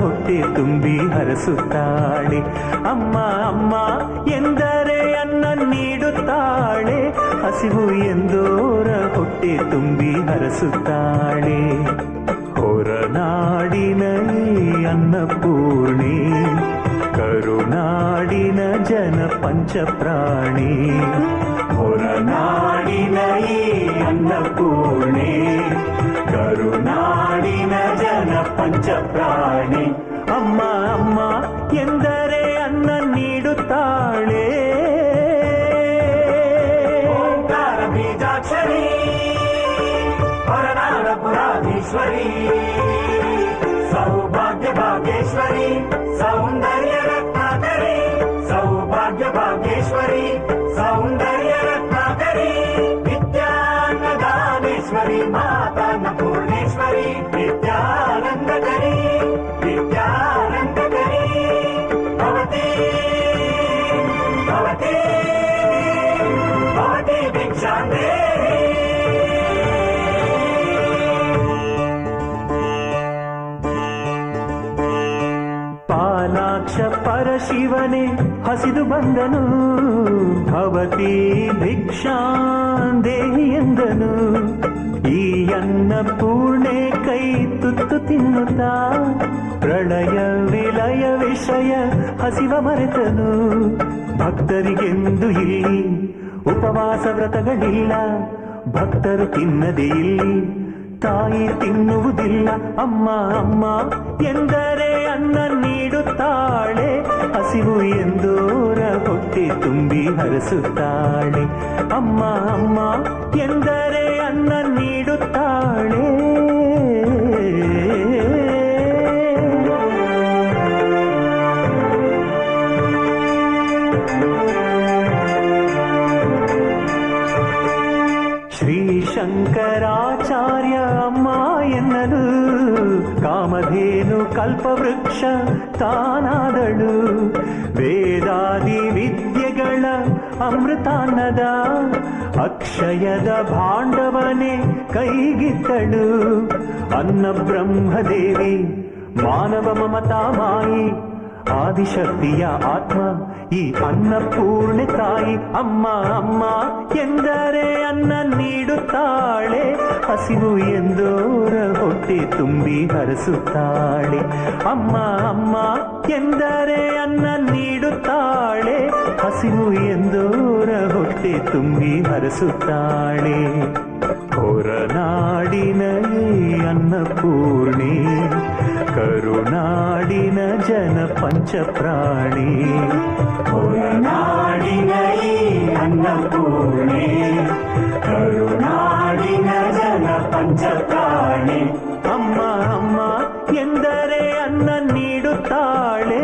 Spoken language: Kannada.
ಹೊಟ್ಟೆ ತುಂಬಿ ಹರಸುತ್ತಾಳೆ ಅಮ್ಮ ಅಮ್ಮ ಎಂದರೆ ಅನ್ನ ನೀಡುತ್ತಾಳೆ ಹಸಿವು ಎಂದೋರ ಹೊಟ್ಟೆ ತುಂಬಿ ಹರಸುತ್ತಾಳೆ ಹೊರನಾಡಿನ ಈ ಅನ್ನಪೂರ್ಣಿ ಕರುನಾಡಿನ ಜನ ಪಂಚಪ್ರಾಣಿ ಹೊರನಾಡಿನ ಈ ಅನ್ನಪೂರ್ಣಿ ಪಂಚಪ್ರಾಣಿ ಅಮ್ಮ ಅಮ್ಮ ಎಂದರೆ ಅನ್ನ ನೀಡುತ್ತಾಳೆ. ಬೀಜಾಕ್ಷರಿ ಹೊರನಾಡ ಪುರಾಧೀಶ್ವರಿ ಸೌಭಾಗ್ಯ ಭಾಗ್ಯೇಶ್ವರಿ ಪಾಲಾಕ್ಷ ಪರಶಿವನೇ ಹಸಿದು ಬಂದನು ಭವತಿ ಭಿಕ್ಷಾಂದೇಹಿ ಎಂದನು ಈ ಅನ್ನ ಪೂರ್ಣೆ ಕೈ ತುತ್ತು ತಿನ್ನುತ್ತಾ ಪ್ರಳಯ ವಿಲಯ ವಿಷಯ ಹಸಿವ ಮರೆತನು ಭಕ್ತರಿಗೆಂದು ಇಲ್ಲಿ ಉಪವಾಸ ವ್ರತಗಳಿಲ್ಲ, ಭಕ್ತರು ತಿನ್ನದೇ ಇಲ್ಲಿ, ತಾಯಿ ತಿನ್ನುವುದಿಲ್ಲ, ಅಮ್ಮ ಅಮ್ಮ ಎಂದರೆ ಅನ್ನ ನೀಡುತ್ತಾಳೆ, ಹಸಿವು ಎಂದೋರ ಹೊಟ್ಟೆ ತುಂಬಿ ಹರಸುತ್ತಾಳೆ. ಅಮ್ಮ ಅಮ್ಮ ಎಂದರೆ ಶ್ರೀ ಶಂಕರಾಚಾರ್ಯ ಅಮ್ಮ ಎನ್ನಲು ಕಾಮಧೇನು ಕಲ್ಪವೃಕ್ಷ ತಾನಾದಳು ವೇದಾದಿ ವಿದ್ಯೆಗಳ ಅಮೃತಾನ್ನದ ಅಕ್ಷಯದ ಭಾಂಡವನೆ ಕೈಗಿತ್ತಳು ಅನ್ನ ಬ್ರಹ್ಮದೇವಿ ಮಾನವ ಮಮತಾ ಮಾಯಿ ಆದಿಶಕ್ತಿಯ ಆತ್ಮ, ಈ ಅನ್ನಪೂರ್ಣೆ ತಾಯಿ ಅಮ್ಮ ಅಮ್ಮ ಎಂದರೆ ಅನ್ನ ನೀಡುತ್ತಾಳೆ. ಹಸಿವು ಎಂದೋರ ಹೊಟ್ಟೆ ತುಂಬಿ ಹರಸುತ್ತಾಳೆ. ಅಮ್ಮ ಅಮ್ಮ ಎಂದರೆ ಅನ್ನ ನೀಡುತ್ತಾಳೆ. ಹಸಿವು ಎಂದೋರ ಹೊಟ್ಟೆ ತುಂಬಿ ಹರಸುತ್ತಾಳೆ. ಹೊರನಾಡಿನ ಅನ್ನಪೂರ್ಣಿ. ಕರುನಾಡಿನ ಜನ ಪಂಚಪ್ರಾಣಿ. ಹೊರನಾಡಿನ ಈ ಅನ್ನಪೂರ್ಣೆ ಕರುನಾಡಿನ ಜನ ಪಂಚಪ್ರಾಣಿ. ಅಮ್ಮ ಅಮ್ಮ ಎಂದರೆ ಅನ್ನ ನೀಡುತ್ತಾಳೆ.